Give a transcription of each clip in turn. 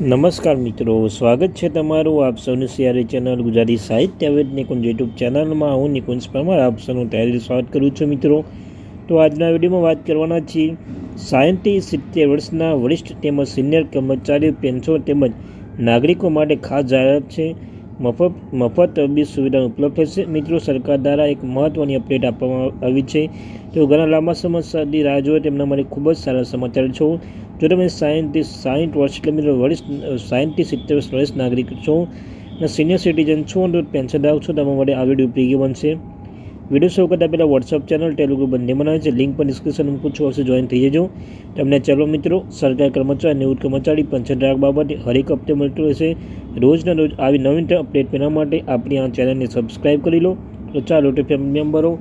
નમસ્કાર મિત્રો, સ્વાગત છે તમારું આપ સૌની સિયારી ચેનલ ગુજરાતી સાહિત્ય વેદ નિકુંજ યુટ્યુબ ચેનલમાં. હું નિકુંજ પરમાર, આપ સૌનું તૈયારી સ્વાગત કરું છું મિત્રો. તો આજના વિડીયોમાં વાત કરવાના છીએ સાયન્ટી સિત્તેર વર્ષના વરિષ્ઠ તેમજ સિનિયર કર્મચારીઓ પેન્શન તેમજ નાગરિકો માટે ખાસ જાહેરાત છે. મફત મફત તબીબી સુવિધા ઉપલબ્ધ થશે મિત્રો, સરકાર દ્વારા એક મહત્ત્વની અપડેટ આપવામાં આવી છે. તો ઘણા લાંબા સમય સુધી રાહ જોવે તેમના માટે ખૂબ જ સારા સમાચાર છો. જો તમે સાયન્ટિસ્ટ સાઠ વર્ષ એટલે મિત્રો વરિષ્ઠ સાયન્ટિસ્ટ સિત્તેર વર્ષ વરિષ્ઠ નાગરિક છો અને સિનિયર સિટીઝન છો તો પેન્શન ધારક છો. તમારા માટે આ વીડિયો ઉપયોગી બનશે. વીડિયો શરૂ કરતાં પહેલાં વોટ્સઅપ ચેનલ ટેલિગ્રામ બંને બનાવે છે. લિંક પણ ડિસ્ક્રિપ્શન મૂકું છું હશે જોઈન થઈ જજો. તમને ચાલો મિત્રો, સરકારી કર્મચારી નિવૃત્ત કર્મચારી પેન્શન ધારક બાબતે હરેક હપ્તે મળતું રહેશે. રોજના રોજ આવી નવીનતમ અપડેટ મેળવવા માટે આપણી આ ચેનલને સબસ્ક્રાઈબ કરી લો. તો ચાલો તે ફેમિલી મેમ્બરો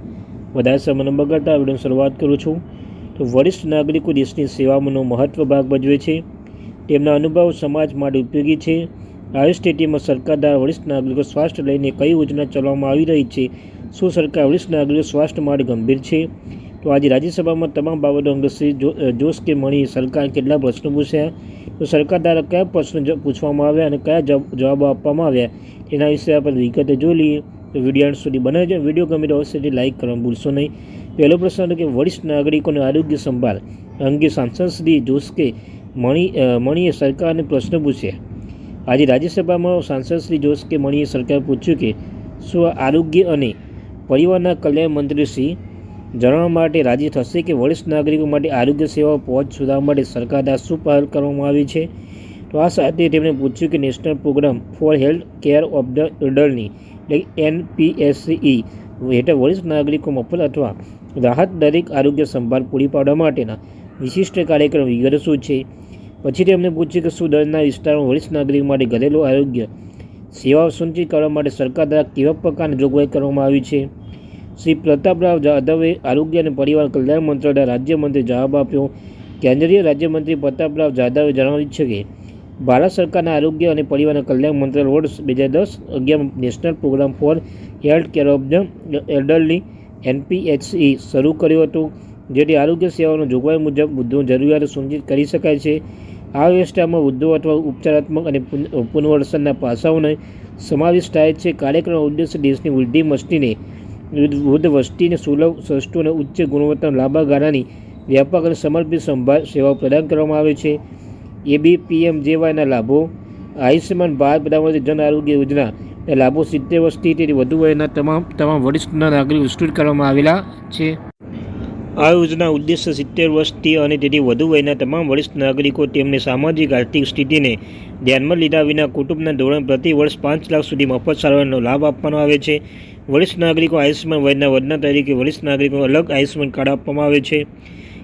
વધારે સમય બગાડતા વીડિયો શરૂઆત કરું છું. તો વરિષ્ઠ નાગરિકો દેશની સેવામાંનો મહત્વ ભાગ ભજવે છે. તેમના અનુભવ સમાજ માટે ઉપયોગી છે. આયુષ સ્ટેટીમાં સરકાર દ્વારા વરિષ્ઠ નાગરિકો સ્વાસ્થ્ય લઈને કઈ યોજના ચલાવવામાં આવી રહી છે? શું સરકાર વરિષ્ઠ નાગરિકો સ્વાસ્થ્ય માટે ગંભીર છે? તો આજે રાજ્યસભામાં તમામ બાબતો અંગે શ્રી જોશ કે મણી સરકાર કેટલા પ્રશ્નો પૂછ્યા? તો સરકાર દ્વારા કયા પ્રશ્નો પૂછવામાં આવ્યા અને કયા જવાબો આપવામાં આવ્યા? તેના વિશે આપણે વિગતે જોઈ લઈએ. તો વીડિયો સુધી છે વીડિયો ગમે તો અવશ્યથી લાઇક કરવાનું ભૂલશો નહીં. પહેલો પ્રશ્ન હતો કે વરિષ્ઠ નાગરિકોને આરોગ્ય સંભાળ અંગે સાંસદ શ્રી જોશકે મણી મણીએ સરકારને પ્રશ્ન પૂછ્યા. આજે રાજ્યસભામાં સાંસદ શ્રી જોશકે મણીએ સરકાર પૂછ્યું કે, શું આરોગ્ય અને પરિવારના કલ્યાણ મંત્રી શ્રી જણાવવા માટે રાજી થશે કે વરિષ્ઠ નાગરિકો માટે આરોગ્ય સેવાઓ પહોંચ સુધારવા માટે સરકાર દ્વારા શું પહેલ કરવામાં આવી છે? તો આ સાથે તેમણે પૂછ્યું કે national programme for health care of the એલ્ડરની એટલે એનપીએસસીઈ હેઠળ વરિષ્ઠ નાગરિકો મફત અથવા રાહત દરેક આરોગ્ય સંભાળ પૂરી પાડવા માટેના વિશિષ્ટ કાર્યક્રમ વિગત શું છે? પછી તેમણે પૂછ્યું કે શું દરના વિસ્તારમાં વરિષ્ઠ નાગરિક માટે ઘરેલું આરોગ્ય સેવાઓ સુનિશ્ચિત કરવા માટે સરકાર દ્વારા કેવા પ્રકારની જોગવાઈ કરવામાં આવી છે? શ્રી પ્રતાપરાવ જાધવે આરોગ્ય અને પરિવાર કલ્યાણ મંત્રાલયના રાજ્યમંત્રી જવાબ આપ્યો. કેન્દ્રીય રાજ્યમંત્રી પ્રતાપરાવ જાધવે જણાવ્યું છે કે, ભારત સરકારના આરોગ્ય અને પરિવાર કલ્યાણ મંત્રાલય વર્ષ બે હજાર દસ અગિયાર national programme for health care of the elderly NPHC શરૂ કર્યું હતું, જેથી આરોગ્ય સેવાઓનો જોગવાઈ મુજબ વૃદ્ધો જરૂરિયાતો સુનિશ્ચિત કરી શકાય છે. આ વ્યવસ્થામાં વૃદ્ધો અથવા ઉપચારાત્મક અને પુનર્વસનના પાસાઓને સમાવેશ થાય છે. કાર્યક્રમનો ઉદ્દેશ્ય દેશની વૃદ્ધિ મસ્તીને વૃદ્ધ વસ્તીને સુલભ, સસ્તું અને ઉચ્ચ ગુણવત્તા લાંબા ગાળાની વ્યાપક અને સમર્પિત સંભાળ સેવાઓ પ્રદાન કરવામાં આવે છે. એબીપીએમ જેવાયના લાભો, આયુષ્યમાન ભારત પ્રધાનમંત્રી જન આરોગ્ય યોજના લાભો સિત્તેર વર્ષથી તેથી વધુ વયના તમામ તમામ વરિષ્ઠના નાગરિક વિસ્તૃત કરવામાં આવેલા છે. આ યોજના ઉદ્દેશ્ય સિત્તેર વર્ષથી અને તેથી વધુ વયના તમામ વરિષ્ઠ નાગરિકો તેમની સામાજિક, આર્થિક સ્થિતિને ધ્યાનમાં લીધા વિના કુટુંબના ધોરણ પ્રતિ વર્ષ પાંચ લાખ સુધી મફત સારવારનો લાભ આપવાનો આવે છે. વરિષ્ઠ નાગરિકો આયુષ્યમાન વયના વધના તરીકે વરિષ્ઠ નાગરિકો અલગ આયુષ્યમાન કાર્ડ આપવામાં આવે છે.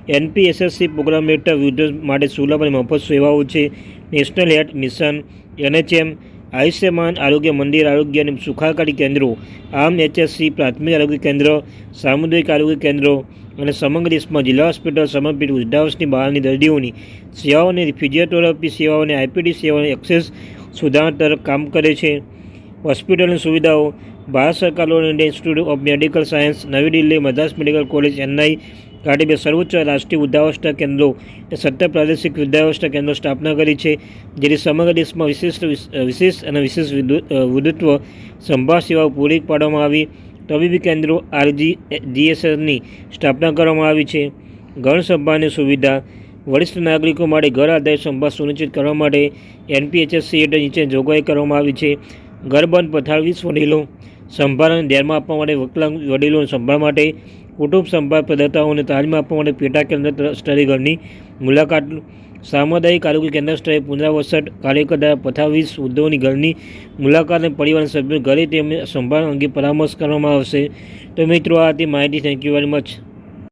એનપીએસએસસી પ્રોગ્રામ હેઠળ વૃદ્ધો માટે સુલભ અને મફત સેવાઓ છે. National health mission, NHM Ayushman Arogya Mandir, આરોગ્ય અને સુખાકારી કેન્દ્રો, આમ એચએસસી, પ્રાથમિક આરોગ્ય કેન્દ્ર સામુદાયિક આરોગ્ય કેન્દ્રો અને સમગ્ર દેશમાં જિલ્લા હોસ્પિટલ સમર્પિત ઉદ્ધાવસની બહારની દર્દીઓની સેવાઓને ફિઝિયોથેરાપી સેવાઓને, આઈપીડી સેવાઓને એક્સેસ સુધારણા તરફ કામ કરે છે. હોસ્પિટલની સુવિધાઓ, ભારત સરકાર લોન ઇન્સ્ટિટ્યૂટ ઓફ મેડિકલ સાયન્સ નવી દિલ્હી, મદ્રાસ મેડિકલ કોલેજ ચેન્નાઈ ખાતે બે સર્વોચ્ચ રાષ્ટ્રીય વૃદ્ધાવસ્થા કેન્દ્રો અને સત્તર પ્રાદેશિક વૃદ્ધાવસ્થા કેન્દ્રો સ્થાપના કરી છે જેથી સમગ્ર દેશમાં વિશિષ્ટ વિશેષ અને વિશેષ વૃદ્ધત્વ સંભાળ સેવાઓ પૂરી પાડવામાં આવી. તબીબી કેન્દ્રો આરજી જીએસએસની સ્થાપના કરવામાં આવી છે. ઘર સંભાળની સુવિધા, વરિષ્ઠ નાગરિકો માટે ઘર આધારિત સંભાળ સુનિશ્ચિત કરવા માટે એનપીએચએસસી હેઠળ નીચે જોગવાઈ કરવામાં આવી છે. ઘરબંધ પથાર વીસ વડીલો સંભાળને ધ્યાનમાં આપવા માટે વકલાંગ વડીલોની સંભાળ માટે કુટુંબ સંભાળ પ્રદાતાઓને તાલીમ આપવા માટે પેટા કેન્દ્ર સ્તરે ઘરની મુલાકાત સામુદાયિક આરોગ્ય કેન્દ્ર સ્તરે પુનરાવસટ કાર્યકર દ્વારા પથાવીસ વૃદ્ધોની ઘરની મુલાકાત અને પરિવારના સભ્યો ઘરે તેમને સંભાળ અંગે પરામર્શ કરવામાં આવશે. તો મિત્રો, આ હતી માહિતી. Thank you very much